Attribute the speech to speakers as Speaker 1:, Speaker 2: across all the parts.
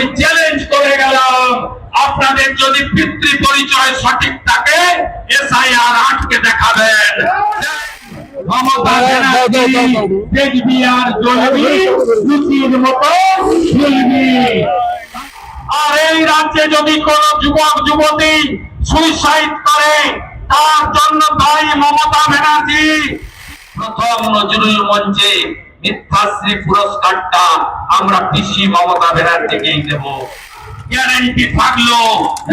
Speaker 1: আমি চ্যালেঞ্জ করে গেলাম। আপনাদের যদি পিতৃ পরিচয় সঠিক থাকে এসআইআর আটকে দেখাবেন দেখবি আর জ্বলবি লুচির মতো ঝুলবি আর এই রাজ্যে যদি কোন যুবক যুবতী সুইসাইড করে তার জন্য দায়ী মমতা ব্যানার্জি। প্রথম নজরুল মঞ্চে মিথ্যাশ্রী পুরস্কারটা আমরা পিসি মমতা ব্যানার্জিকেই দেব। গ্যারান্টি থাকল,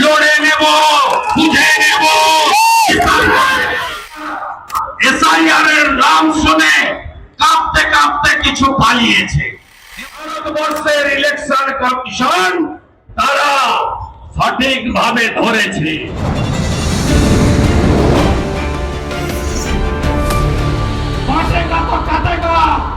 Speaker 1: লড়ে নেব, বুঝে নেব। এসআইআর নাম শুনে কাঁপতে কাঁপতে কিছু পালিয়েছে। ভারতবর্ষের ইলেকশন কমিশন তারা সঠিকভাবে ধরেছে। কাঁপা।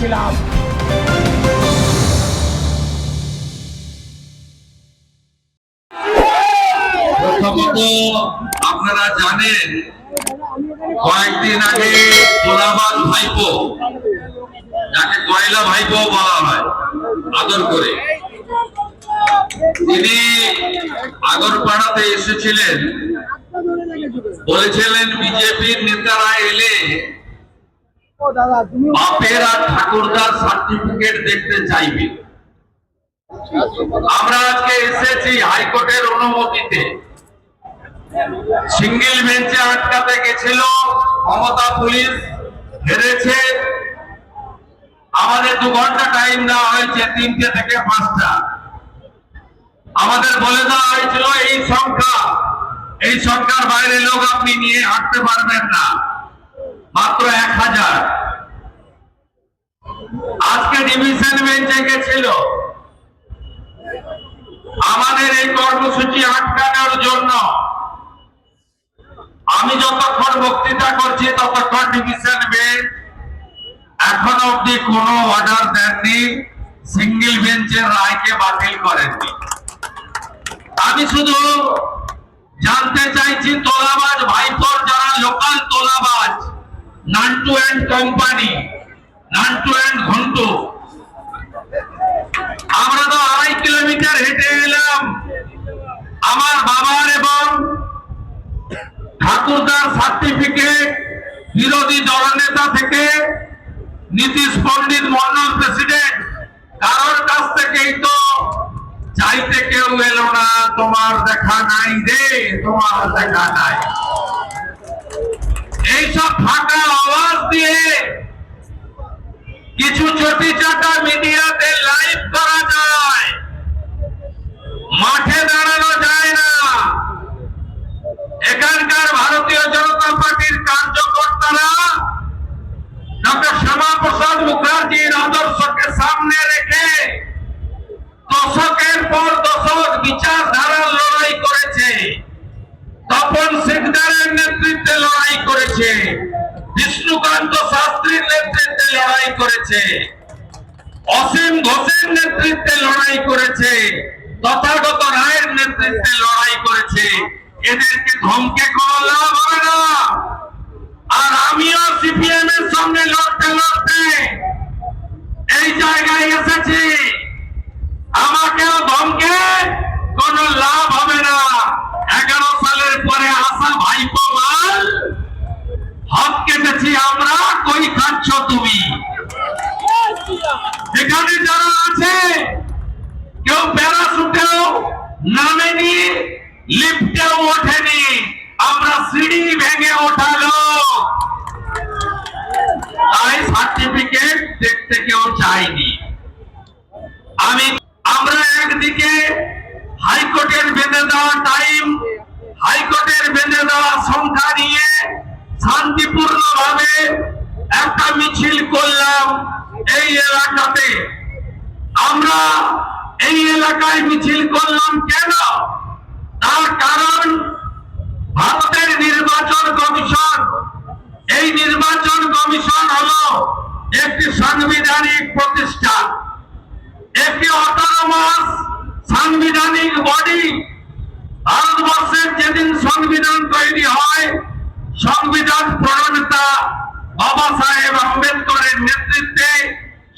Speaker 2: করেছিলাম।
Speaker 1: আপনারা জানেন, কয়েকদিন আগে তোলাবাদ ভাইপো, যাকে কয়লা ভাইপো বলা হয়, আদর করে, তিনি আগরপাড়াতে এসেছিলেন। বলেছিলেন, বিজেপির নেতারা এলে বাপের ঠাকুরদার সার্টিফিকেট দেখতে চাইবে। আমরা আজকে এসেছি হাইকোর্টের অনুমতিতে। সিঙ্গেল বেঞ্চে আটকাতে গেছিল, মমতা পুলিশ হেরেছে। আমাদের দু ঘণ্টা টাইম দেওয়া হয়েছে, তিনটে থেকে পাঁচটা। আমাদের বলে দেওয়া হয়েছিল, এই সংখ্যা, এই সংখ্যার বাইরে লোক আপনি নিয়ে হাঁটতে পারবেন না। মাত্র এক হাজার। আজকে ডিভিশন বেঞ্চে গেছিল। আমাদের এই কর্মসূচি আটকানোর জন্য আমি যতক্ষণ বক্তৃতা করছি, ততক্ষণ ডিভিশন বেঞ্চ এখনও অব্দি কোনো অর্ডার দেননি সিঙ্গেল বেঞ্চের রায়কে বাতিল করেননি। আমি শুধু জানতে চাইছি, তোলাবাজ, ভাইপোর যারা local তোলাবাজ Nantu and company, Nantu and Ghantu. আমরা তো আড়াই কিলোমিটার হেঁটে এলাম। আমার বাবার এবং ঠাকুরদার সার্টিফিকেট বিরোধী দলনেতা থেকে নীতিশ পণ্ডিত মন্ডল প্রেসিডেন্ট, কারোর কাছ থেকেই তো চাইতে কেউ এলো না, তোমার দেখা নাই রে, তোমার দেখা নাই। এইসব ফাঁকা আওয়াজ দিয়ে কিছু চটি চাটা মিডিয়াতে লাইভ করা যায়। মাঠে দাঁড়ানো যায় না। এখানকার ভারতীয় জনতা পার্টির কার্যকর্তারা ডক্টর শ্যামা প্রসাদ মুখার্জির আদর্শকে সামনে রেখে দশকের পর দশক বিচারধারার লড়াই করেছে। তপন সিকদারের নেতৃত্বে লড়াই করেছে। বিষ্ণুকান্ত শাস্ত্রীর নেতৃত্বে লড়াই করেছে। অসীম ঘোষের নেতৃত্বে লড়াই করেছে। তথাগত রায়ের নেতৃত্বে লড়াই করেছে। এদেরকে ধমকে কোনো লাভ হবে না। আর আমিও সিপিএম এর সঙ্গে লড়তে লড়তে এই জায়গায় এসেছি। আমাকেও ধমকে কোনো লাভ হবে না। এগারো সালের পরে আসা ভাইপো মাল হাত কেটেছি আমরা, কই খাচ্ছ তুমি? এখানে যারা আছে, কেউ প্যারাসুটেও নামেনি, লিফটেও ওঠেনি। আমরা সিঁড়ি ভেঙে ওঠালো। তাই সার্টিফিকেট দেখতে কেউ চাইনি। আমি, আমরা একদিকে হাইকোর্টের বেঁধে দেওয়া টাইম হাইকোর্টের বেঁধে দেওয়া সংখ্যা নিয়ে শান্তিপূর্ণ ভাবে একটা মিছিল করলাম এই এলাকাতে। আমরা এই এলাকায় মিছিল করলাম কেন? তার কারণ ভারতের নির্বাচন কমিশন। এই নির্বাচন কমিশন হলো একটি সাংবিধানিক প্রতিষ্ঠান। একটি অটোনমাস সাংবিধানিক বডি ভারতবর্ষের যেদিন সংবিধান তৈরি হয়, সংবিধান প্রণেতা বাবা সাহেব আম্বেদকরের নেতৃত্বে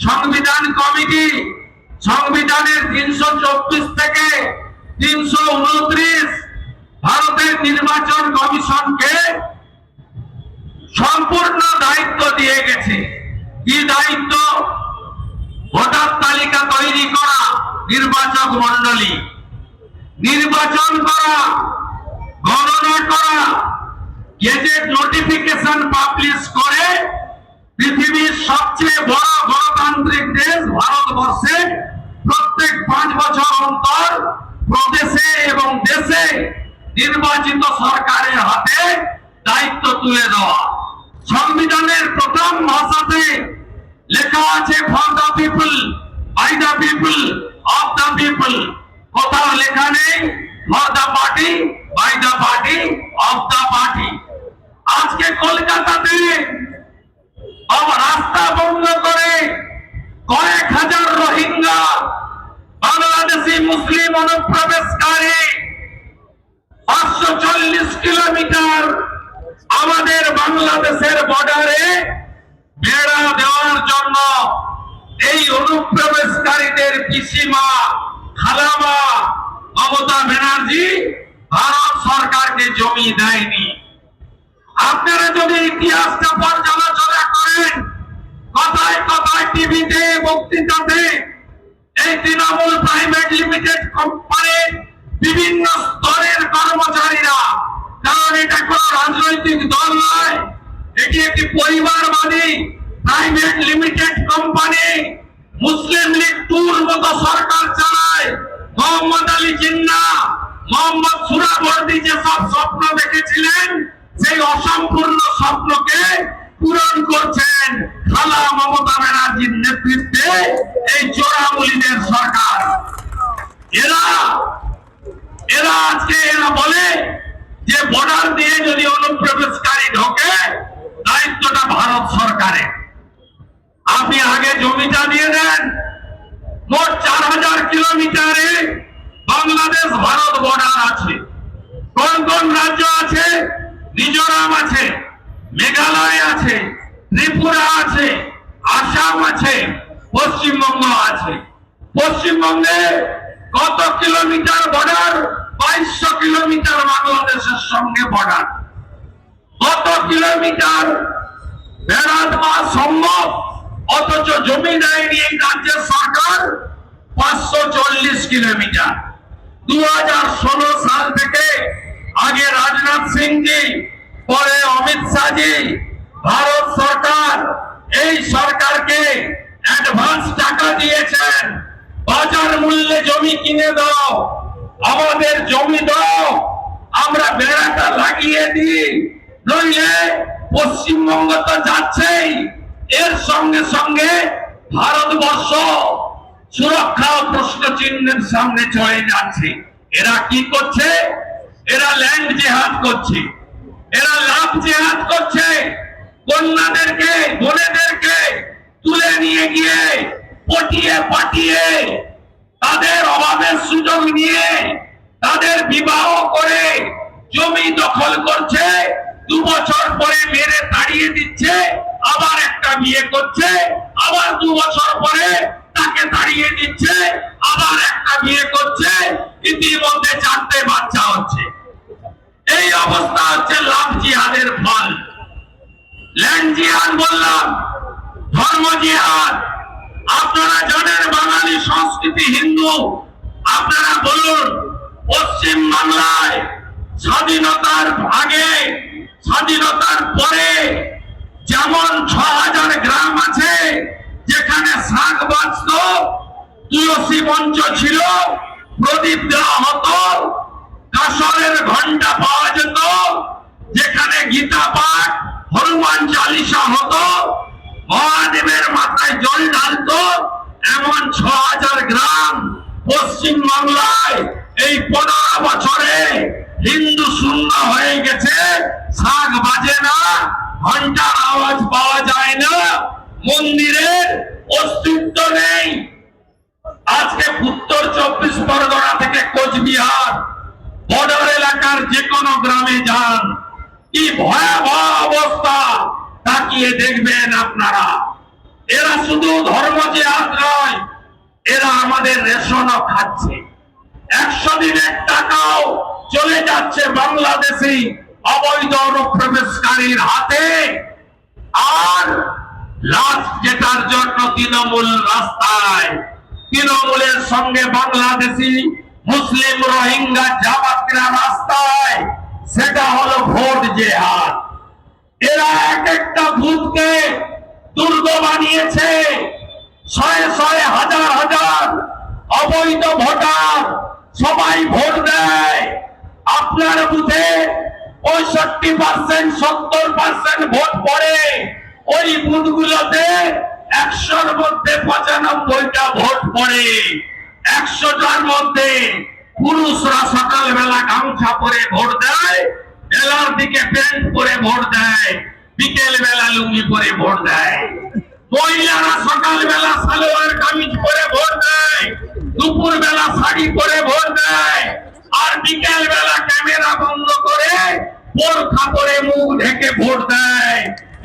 Speaker 1: সংবিধান কমিটি সংবিধানের তিনশো চব্বিশ থেকে তিনশো উনত্রিশ ভারতের নির্বাচন কমিশনকে সম্পূর্ণ দায়িত্ব দিয়ে গেছে। কি দায়িত্ব? ভোটার তালিকা তৈরি করা। নির্বাচক মন্ডলী নির্বাচন করা, গণনা করা, গেজেট নোটিফিকেশন পাবলিশ করে পৃথিবীর সবচেয়ে বড় গণতান্ত্রিক দেশ ভারতবর্ষে প্রত্যেক পাঁচ বছর অন্তর প্রদেশে এবং দেশে নির্বাচিত সরকারের হাতে দায়িত্ব তুলে দেওয়া। সংবিধানের প্রথম ভাষাতে লেখা আছে for the people by the people of the people কোথাও লেখা নেই। For the party by the party of the party আজকে কলকাতাতে রাস্তা বন্ধ করে কয়েক হাজার রোহিঙ্গা, বাংলাদেশি, মুসলিম অনুপ্রবেশকারী, পাঁচশো চল্লিশ কিলোমিটার আমাদের বাংলাদেশের বর্ডারে বেড়া দেওয়ার জন্য এই অনুপ্রবেশকারীদের পিসিমা, খালামা, মমতা ব্যানার্জি ভারত সরকারকে জমি দেয়নি। আপনারা যদি ইতিহাসটা পর্যালোচনা করেন, কথায় কথায় টিভিতে বক্তৃতাতে এই তৃণমূল প্রাইভেট লিমিটেড কোম্পানির বিভিন্ন স্তরের কর্মচারীরা, কারণ এটা কোনো রাজনৈতিক দল নয়, এটি একটি পরিবারবাদী private limited company Muslim League টুর মতো সরকার চালায়। মোহাম্মদ আলী জিন্না, মোহাম্মদ সুরাবর্দী যে সব স্বপ্ন দেখেছিলেন, সেই অসম্পূর্ণ স্বপ্নকে পূরণ করছেন খালা মমতা ব্যানার্জির নেতৃত্বে এই চোরামুলিদের সরকার। এরা এরা আজকে এরা বলে যে বর্ডার দিয়ে যদি অনুপ্রবেশকারী ঢোকে, দায়িত্বটা ভারত সরকারের। আপনি আগে জমিটা দিয়ে দেন। মোট চার হাজার কিলোমিটারে বাংলাদেশ ভারত বর্ডার আছে। কোন কোন রাজ্য আছে? মিজোরাম আছে, মেঘালয় আছে, ত্রিপুরা আছে, আসাম আছে, পশ্চিমবঙ্গ আছে। পশ্চিমবঙ্গে কত কিলোমিটার বর্ডার বাইশশো কিলোমিটার বাংলাদেশের সঙ্গে বর্ডার কত কিলোমিটার বেড়া দেওয়া সম্ভব? অথচ জমি দেয়নি এই রাজ্যের সরকার পাঁচশো চল্লিশ কিলোমিটার। দু হাজার ষোলো সাল থেকে আগে রাজনাথ সিং জি পরে অমিত শাহজি, ভারত সরকার এই সরকারকে অ্যাডভান্স টাকা দিয়েছেন। বাজার মূল্যে জমি কিনে দাও, আমাদের জমি দাও, আমরা বেড়াটা লাগিয়ে দিই। নইলে পশ্চিমবঙ্গ তো যাচ্ছেই। এর সঙ্গে সঙ্গে ভারতবর্ষ সুরক্ষা প্রশ্ন চিহ্নের সামনে চলে যাচ্ছে। এরা কি করছে? এরা ল্যান্ড জেহাদ করছে। এরা লাভ জেহাদ করছে। কন্যাদেরকে, বোনেদেরকে তুলে নিয়ে গিয়ে পটিয়ে পাঠিয়ে তাদের অভাবের সুযোগ নিয়ে তাদের বিবাহ করে জমি দখল করছে। দু বছর পরে মেরে তাড়িয়ে দিচ্ছে, আবার একটা বিয়ে করছে, আবার দু বছর পরে তাকে তাড়িয়ে দিচ্ছে, আবার একটা বিয়ে করছে, ইতিমধ্যে চারটে বাচ্চা হচ্ছে। এই অবস্থা হচ্ছে লাভ জিহাদের ফল। ল্যান্ড জিহাদ বললাম, ধর্ম জিহাদ। আপনারা জানেন বাঙালি সংস্কৃতি হিন্দু। আপনারা বলুন, পশ্চিম বাংলায় স্বাধীনতার আগে স্বাধীনতার পরে যেমন ছ হাজার গ্রাম আছে, যেখানে শাক বাঁচত তুলসী মঞ্চ ছিল, প্রদীপ দেওয়া হতো কাসরের ঘণ্টা পাওয়া যেত, যেখানে গীতা পাঠ, হনুমান চালিসা হতো, মহাদেবের মাথায় জল ঢালতো, এমন ছ হাজার গ্রাম পশ্চিম বাংলায় এই পনেরো বছরে হিন্দু শূন্য হয়ে গেছে, শাক বাজে না, ঘণ্টার আওয়াজ পাওয়া যায় না, মন্দিরের অস্তিত্ব নেই। আজকে উত্তর চব্বিশ পরগনা থেকে কোচবিহার, বর্ডার এলাকার যে কোনো গ্রামে যান। কি ভয়াবহ অবস্থা, তাকিয়ে দেখবেন আপনারা। এরা শুধু ধর্ম যে জেহাদ নয় এরা আমাদের রেশনও খাচ্ছে। একশো দিনের টাকাও চলে যাচ্ছে বাংলাদেশি অবৈধ অনুপ্রবেশকারীর হাতে। আর লাস্ট যেটার জন্য তৃণমূল রাস্তায়। তৃণমূলের সঙ্গে বাংলাদেশি মুসলিম রোহিঙ্গা জামাতরা রাস্তায়। সেটা হলো ভোট জেহাদ। এরা এক একটা ভূতকে দুর্গ বানিয়েছে। শয়ে শয়ে হাজার হাজার অবৈধ ভোটার সবাই ভোট দেয়। আপনার বুথে পঁয়ষট্টি পার্সেন্ট সত্তর পার্সেন্ট ভোট পড়ে। ওই বুথগুলোতে একশোর মধ্যে পঁচানব্বইটা ভোট পড়ে। একশোটার মধ্যে পুরুষরা সকালবেলা গামছা পরে ভোট দেয়, বেলার দিকে প্যান্ট পরে ভোট দেয় বিকেল বেলা লুঙ্গি পরে ভোট দেয়। মহিলারা সকালবেলা সালোয়ার কামিজ পরে ভোট দেয় দুপুর বেলা শাড়ি পরে ভোট দেয়। আর বিকেল বেলা ক্যামেরা বন্ধ করে বোরখা পরে মুখ ঢেকে ভোট দেয়।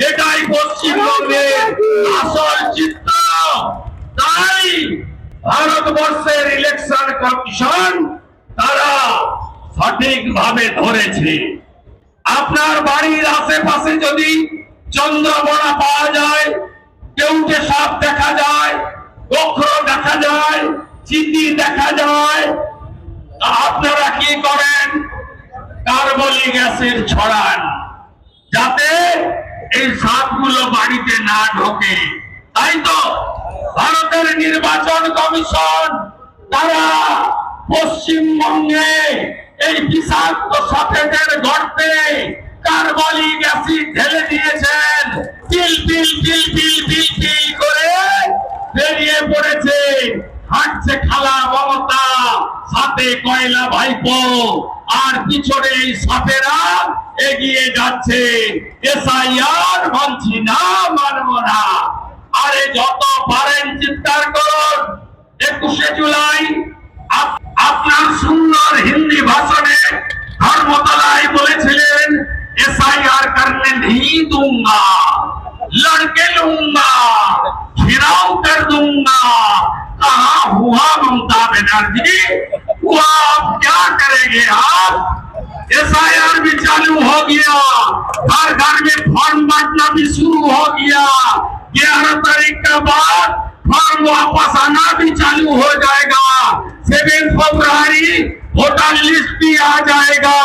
Speaker 1: এটাই পশ্চিমবঙ্গের আসল চিত্র। তাই ভারতবর্ষের ইলেকশন কমিশন তারা সঠিকভাবে ধরেছে। আপনার বাড়ির আশেপাশে যদি চন্দ্রবড়া পাওয়া যায় কেউটে সাপ দেখা যায়, গোখর দেখা যায়, চিতি দেখা যায় আপনারা কি করেন? কার্বলিক অ্যাসিড ছড়ান। যাতে এই সাপগুলো বাড়িতে না ঢোকে। তাই তো ভারতের নির্বাচন কমিশন, তারা পশ্চিমবঙ্গে এই বিষাক্ত সাপেদের গর্তে কার্বলিক অ্যাসিড ঢেলে দিয়েছেন। পিল পিল পিল পিল পিল পিল করে বেরিয়ে পড়েছে। হাঁটছে খালা মমতা, সাথে কয়লা ভাইপ, আর পিছনে এই সাপেরা এগিয়ে যাচ্ছে। এসআইআর মানছি না, মানব না। আরে যত পারেন চিৎকার করুন। একুশে জুলাই আপনার সুন্দর হিন্দি ভাষণে ধর্মতলায় বলেছিলেন, এসআইআর কারণে নেই দুঙ্গা, লড়কে লুঙ্গা, ঘিরাও কর দুঙ্গা। कहा हुआ ममता बनर्जी? हुआ, आप क्या करेंगे आप? एसआईआर भी चालू हो गया। हर घर में फॉर्म बांटना भी शुरू हो गया। ग्यारह तारीख के बाद फॉर्म वापस आना भी चालू हो जाएगा। सेवन फरवरी वोटर लिस्ट भी आ जाएगा।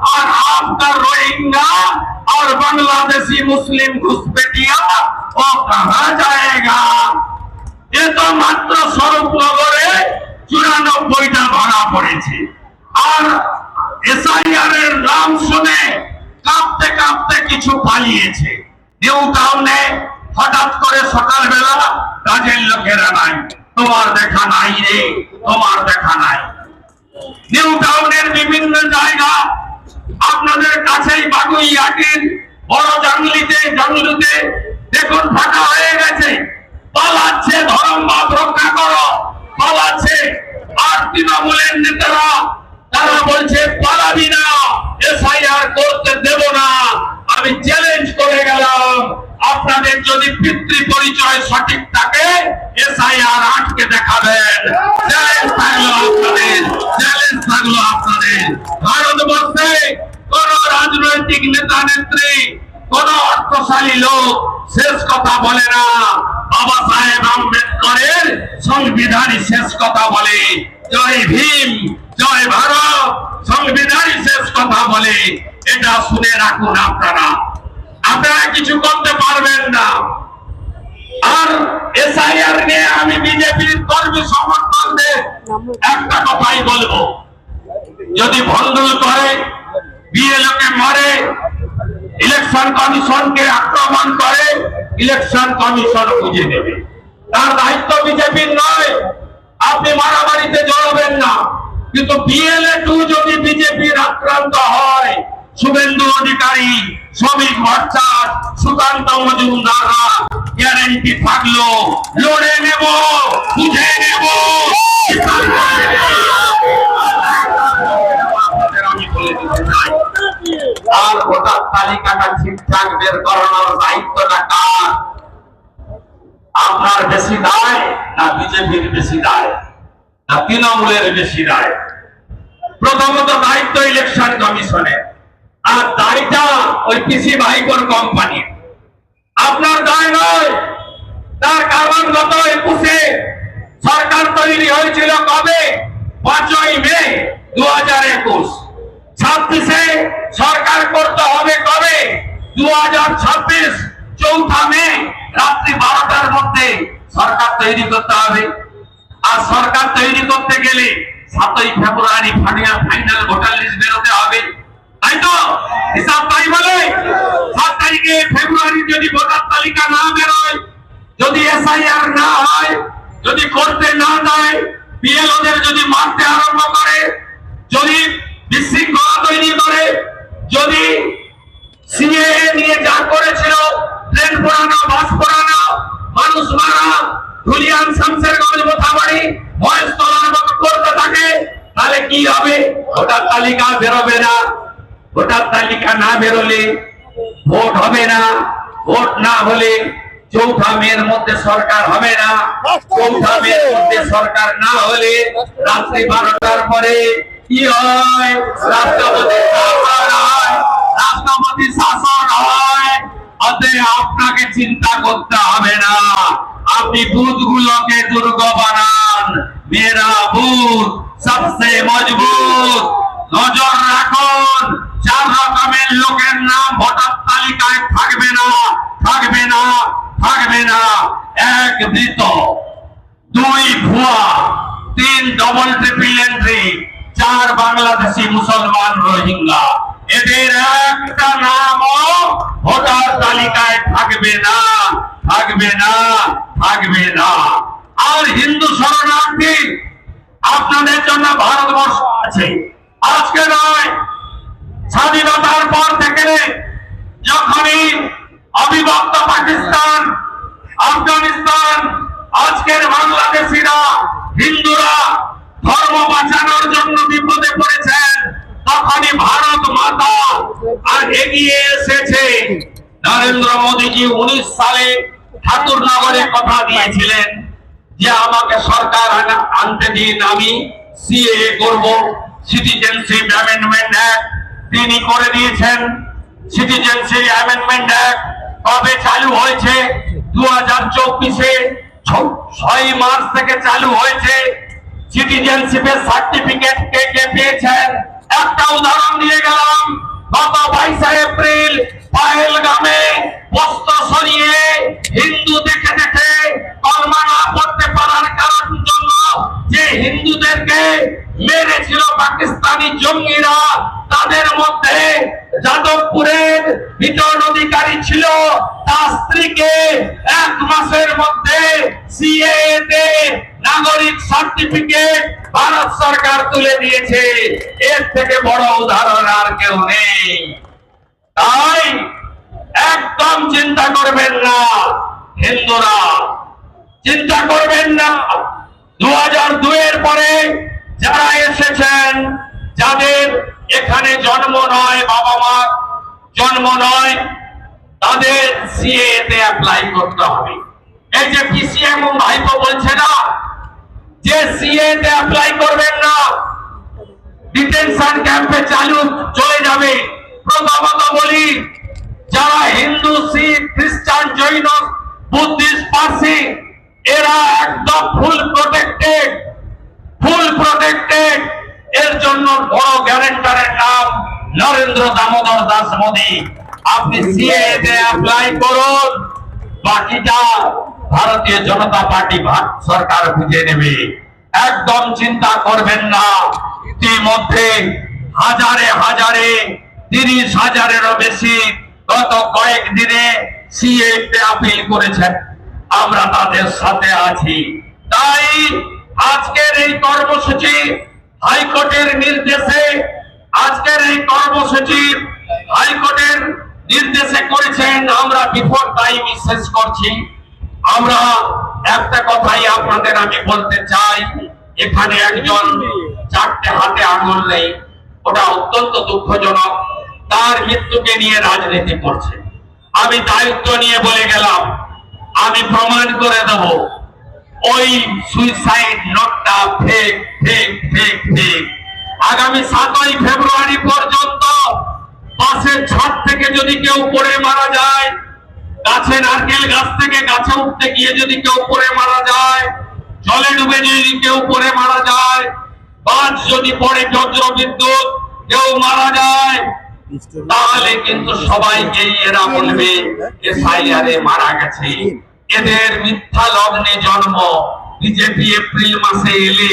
Speaker 1: और आपका रोहिंगा और बांग्लादेशी मुस्लिम घुसपैठिया वो कहा जाएगा। এ তো মাত্র স্বরূপনগরে চুরানব্বইটা ধরা পড়েছে। আর এসআইআর এর নাম শুনে কাঁপতে কাঁপতে কিছু পালিয়েছে। নিউ টাউনে হঠাৎ করে সকালবেলা কাজের লোকেরা নাই। তোমার দেখা নাই রে, তোমার দেখা নাই। নিউ টাউনের বিভিন্ন জায়গা আপনাদের কাছেই বাগুইয়াটির বড় জাংলিতে, জাংলুতে দেখুন ফাঁকা হয়ে গেছে। পালাচ্ছে ধর্মবাদ রক্ষা করো। পালাচ্ছে আর তৃণমূলের নেতারা, তারা বলছে পালাবি না, এসআইআর করতে দেব না। আমি চ্যালেঞ্জ করে গেলাম, আপনাদের যদি পিতৃ পরিচয় সঠিক থাকে, এসআইআর আটকে দেখাবেন চ্যালেঞ্জ থাকল আপনাদের চ্যালেঞ্জ থাকল আপনাদের। ভারতবর্ষে কোন রাজনৈতিক নেতা নেত্রী, কোন অর্থশালী লোক শেষ কথা বলে না। বাবা সাহেব আম্বেদকরের সংবিধানই শেষ কথা বলে। জয় ভীম, জয় ভারত, সংবিধানই শেষ কথা বলে। এটা শুনে রাখুন আপনারা। আপনারা কিছু করতে পারবেন না। আর এসআইআর নিয়ে আমি বিজেপির কর্মী সমর্থকদের একটা কথাই বলব। যদি ভণ্ডুল করে বিএলওকে মারে ইলেকশন কমিশনকে আক্রমণ করে, ইলেকশন কমিশন বুঝে নেবে। তার দায়িত্ব বিজেপির নয়। আপনি মারামারিতে জড়াবেন না। কিন্তু বিএলএ টু যদি বিজেপির আক্রান্ত হয়, শুভেন্দু অধিকারী, শ্রমিক ভট্টাচ সুকান্ত মজুমদাররা গ্যারেন্টি থাকল, লড়ে নেব, বুঝে নেব। আর ভোটার তালিকাটা ঠিকঠাক বের করানোর দায়িত্বটা কার? আপনার বেশি দায় না বিজেপির বেশি দায়? না তৃণমূলের বেশি দায়? প্রথমত দায়িত্ব ইলেকশন কমিশনের আর দায়টা ওই পিসি ভাইকোর কোম্পানির আপনার দায় নয়, তার কারণ গত একুশে সরকার তৈরি হয়েছিল কবে? পাঁচই মে দু হাজার একুশ। ছাব্বিশে সরকার করতে হবে কবে? দু হাজার ছাব্বিশ চৌঠা মে, রাত্রি বারোটার মধ্যে সরকার তৈরি করতে হবে। আর সরকার তৈরি করতে গেলে সাতই ফেব্রুয়ারি ফাইনাল ফাইনাল ভোটার লিস্ট বেরোতে হবে। তাই তো? হিসাব তাই বলে? সাত তারিখে ফেব্রুয়ারি যদি ভোটার তালিকা না বেরোয়, যদি এসআইআর না হয়, যদি করতে না দেয় বিএলওদের যদি মারতে আরম্ভ করে, যদি বিশৃঙ্খলা তৈরি করে। যদি সিএএ নিয়ে যা করেছিল ট্রেন পোড়ানো, বাস পোড়ানো, মানুষ মারা, ধুলিয়ান শামসেরগঞ্জ মোথাবাড়ি ভয়েস তোলার মতো করতে থাকে, তাহলে কি হবে? ভোটার তালিকা বেরোবে না। ভোটার তালিকা না বেরোলে ভোট হবে না। ভোট না হলে চৌঠা মেয়ের মধ্যে সরকার হবে না। চৌঠা মেয়ের মধ্যে সরকার না হলে রাত্রি বারোটার পরে কি হয়? রাষ্ট্রপতি রাষ্ট্রপতি শাসন হয়। অতএব আপনাকে চিন্তা করতে হবে না। আপনি বুথগুলোকে দুর্গ বানান। মেরা বুথ সবচেয়ে মজবুত। নজর রাখুন। চার রকমের লোকের নাম ভোটার তালিকায় থাকবে না থাকবে না থাকবে না। এক মৃত, দুই ভুয়া, তিন ডবল ট্রিপল এন্ট্রি চার বাংলাদেশি মুসলমান রোহিঙ্গা। এদের একটা নামও ভোটার তালিকায় থাকবে না থাকবে না থাকবে না। আর হিন্দু শরণার্থী আপনাদের জন্য ভারতবর্ষ আছে। আজকে নয়, স্বাধীনতার পর থেকে যখনই অবিভক্ত পাকিস্তান, আফগানিস্তান, আজকের বাংলাদেশিরা, হিন্দুরা ধর্ম বাঁচানোর জন্য বিপদে পড়েছেন, তখনই ভারত মাতা আর এগিয়ে এসেছে। নরেন্দ্র মোদীজি উনিশ সালে ঠাকুরনগরে কথা দিয়েছিলেন যে, আমাকে সরকার আনতে দিন, আমি সিএ করব সিটিজেনশিপ অ্যামেন্ডমেন্ট অ্যাক্ট তিনি করে দিয়েছেন। সিটিজেনশিপ অ্যামেন্ডমেন্ট অ্যাক্ট কবে চালু হয়েছে? দু হাজার চব্বিশে ছয় মার্চ থেকে চালু হয়েছে। সিটিজেনশিপের সার্টিফিকেট কে কে পেয়েছেন। একটা উদাহরণ দিয়ে গেলাম। গত বাইশে এপ্রিল পাহেলগামে বস্ত্র সরিয়ে হিন্দু দেখে দেখে কলমা না পড়তে পারার কারণ জন্য যে হিন্দুদেরকে মেরেছিল পাকিস্তানি জঙ্গিরা, তাদের মধ্যে যাদবপুরের বিটন অধিকারী ছিল, তার স্ত্রীকে এক মাসের মধ্যে সিএ তে নাগরিক সার্টিফিকেট ভারত সরকার তুলে দিয়েছে। এর থেকে বড় উদাহরণ আর কেউ নেই। তাই একদম চিন্তা করবেন না, হিন্দুরা। চিন্তা করবেন না। দু হাজার দুয়ের পরে যারা এসেছেন, যাদের এখানে জন্ম নয় বাবা মা জন্ম নয়, তাদের সিএ তে অ্যাপ্লাই করতে হবে। এই যে পিসিএম ভাই ভাইপো বলছে না, যে সিএ তে অ্যাপ্লাই করবেন না ডিটেনশন ক্যাম্পে চালু চলে যাবে। প্রথমত বলি, যারা হিন্দু, শিখ, খ্রিস্টান, জৈন, বুদ্ধিস্ট, পার্সি, এরা একদম ফুল প্রোটেক্টেড ফুল প্রোটেক্টেড এর জন্য বড় গ্যারেন্টারের নাম নরেন্দ্র দামোদর দাস মোদী, আপনি সিএ তে অ্যাপ্লাই করুন। বাকিটা ভারতীয় জনতা পার্টি সরকার বুঝে নেবে। একদম চিন্তা করবেন না। ইতিমধ্যে হাজারে হাজারে, তিরিশ হাজারেরও বেশি গত কয়েক দিনে সিএ তে আপিল করেছেন। আমরা তাদের সাথে আছি। তাই আজকের এই কর্মসূচি হাইকোর্টের নির্দেশে আজকের এই কর্মসূচি হাইকোর্টের নির্দেশে করেছেন, আমরা বিফোর টাইম শেষ করছি। আমরা একটা কথাই আপনাদের আমি বলতে চাই, এখানে একজন চারটে হাতে আঙুল নেই, ওটা অত্যন্ত দুঃখজনক। তার মৃত্যুকে নিয়ে রাজনীতি করছে। আমি দায়িত্ব নিয়ে বলে গেলাম, আমি প্রমাণ করে দেব, ওই সুইসাইড নোটটা ফেক ফেক ফেক ফেক আগামী সাতই ফেব্রুয়ারি পর্যন্ত বাসের ছাদ থেকে যদি কেউ পড়ে মারা যায় গাছে নারকেল গাছ থেকে গাছে উঠতে গিয়ে যদি কেউ পড়ে মারা যায়, জলে ডুবে যদি কেউ পড়ে মারা যায় বাজ যদি পড়ে বজ্র বিদ্যুৎ, কেউ মারা যায়, তাহলে কিন্তু সবাইকে এরা বলবে এসআইআরে মারা গেছে। এদের মিথ্যা লগ্নে জন্ম। বিজেপি এপ্রিল মাসে এলে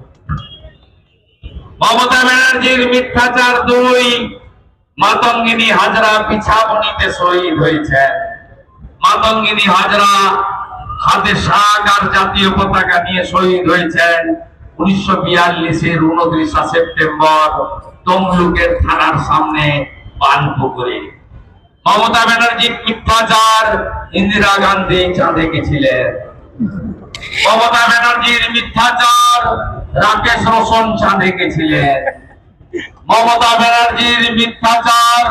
Speaker 1: মমতা ব্যানার্জির মিথ্যাচার দুই। মাতঙ্গিনী হাজরা পিছাবনিতে শহীদ হয়েছেন। মাতঙ্গিনী হাজরা হাতে শাক আর জাতীয় পতাকা নিয়ে শহীদ হয়েছেন। উনিশশো বিয়াল্লিশের উনত্রিশা সেপ্টেম্বর তমলুকের থানার সামনে পানপুকুরে মমতা ব্যানার্জির মিথ্যাচার ইন্দিরা গান্ধী চাঁদে গেছিলেন। মমতা ব্যানার্জির মিথ্যাচার রাকেশ রোশন চাঁদে গেছিলেন। মমতা ব্যানার্জির মিথ্যাচার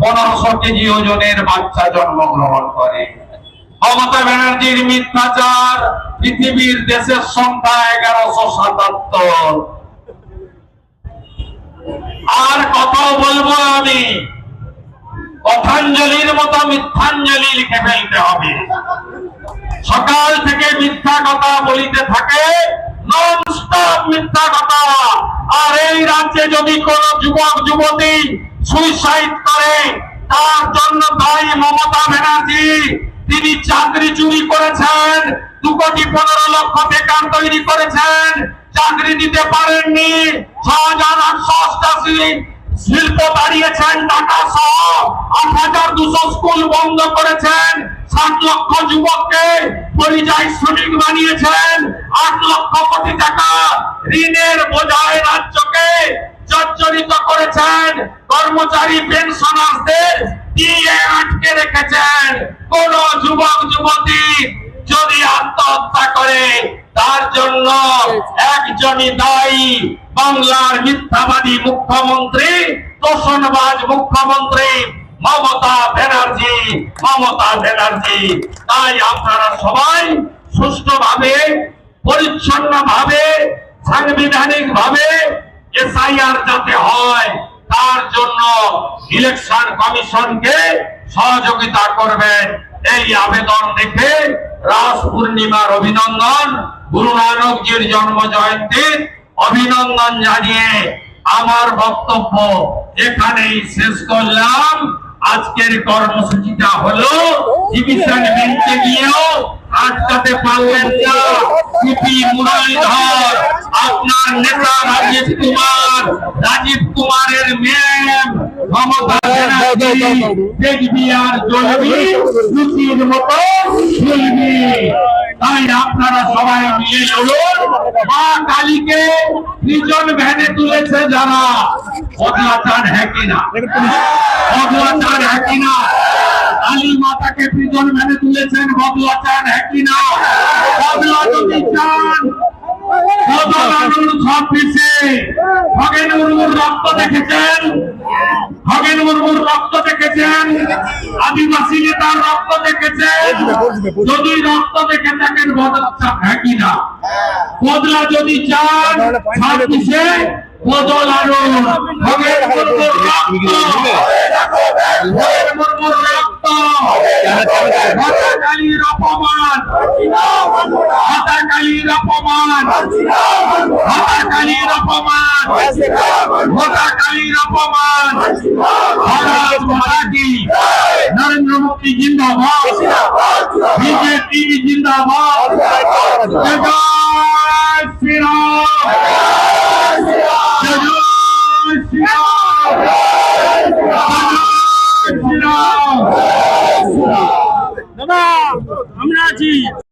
Speaker 1: পনেরোশো কেজি ওজনের বাচ্চা জন্মগ্রহণ করে। মমতা ব্যানার্জির মিথ্যাচার পৃথিবীর দেশের সংখ্যা এগারোশো সাতাত্তর। আর কত বলব আমি, কথাঞ্জলির মতো মিথ্যাঞ্জলি লিখে ফেলতে হবে। সকাল কথা বলিতে থাকে আর এই রাজ্যে যদি কোন যুবক, যুবতী সুইসাইড করে, তার জন্য দায়ী মমতা ব্যানার্জি, তিনি চাকরি চুরি করেছেন, দু কোটি পনেরো লক্ষ বেকার তৈরি করেছেন, চাকরি দিতে পারেননি ছ হাজার আটশো অষ্টাশি শিল্প দাঁড়িয়েছেন টাকা সহ আট হাজার দুশো স্কুল বন্ধ করেছেন সাত লক্ষ যুবককে পরিযায়ী শ্রমিক বানিয়েছেন। আট লক্ষ কোটি টাকা ঋণের বোঝায় রাজ্যকে জর্জরিত করেছেন কর্মচারী পেনশনারদের দিয়ে আটকে রেখেছেন। কোন যুবক, যুবতী যদি আত্মহত্যা করে, তার জন্য একজনই দায়ী বাংলার মিথ্যাবাদী মুখ্যমন্ত্রী, তোষণবাজ মুখ্যমন্ত্রী মমতা ব্যানার্জি মমতা ব্যানার্জি। তাই আপনারা সবাই সুষ্ঠুভাবে পরিচ্ছন্ন ভাবে সাংবিধানিক ভাবে এসআইআর যাতে হয়, তার জন্য ইলেকশন কমিশনকে সহযোগিতা করবেন। এই আবেদন রেখে রাস পূর্ণিমার অভিনন্দন। গুরু নানকজির জন্ম জয়ন্তীর অভিনন্দন জানিয়ে আমার বক্তব্য এখানেই শেষ করলাম। আজকের কর্মসূচিটা হলো ডিভিশন বেঞ্চে গিয়েও আটকাতে পারলেন আপনার নেতা রাজীব কুমার, রাজীব কুমারের ঝুলবি তাই আপনারা সবাই মিলে চলুন। মা কালীকে নিজন ভ্যানে তুলেছে যারা। অত্যাচার হ্যাঁ কিনা অত্যাচার হ্যাঁ কালী মাতাকে প্রিজন ভ্যানে তুলেছেন বদলা চান হ্যাঁ কিনা বদলা যদি চান বদলানোর ছাব্বিশে খগেন মুর্মুর রক্ত দেখেছেন। খগেন মুর্মুর রক্ত দেখেছেন। আদিবাসী নেতার রক্ত দেখেছেন। যদি রক্ত দেখে থাকেন বদলা হ্যাঁ কি না বদলা যদি চান ছাব্বিশে বদল আনুন খগেন মুর্মুর রক্ত। কালীর অপমান মাতা কালীর অপমান। মাতা কালীর অপমান। মাতা কালীর অপমান। ভারত মারাঠি নরেন্দ্র মোদী জিন্দাবাদ। বিজেপি জিন্দাবাদ। জয় শ্রীরাম জয় শ্রীরাম Jesus.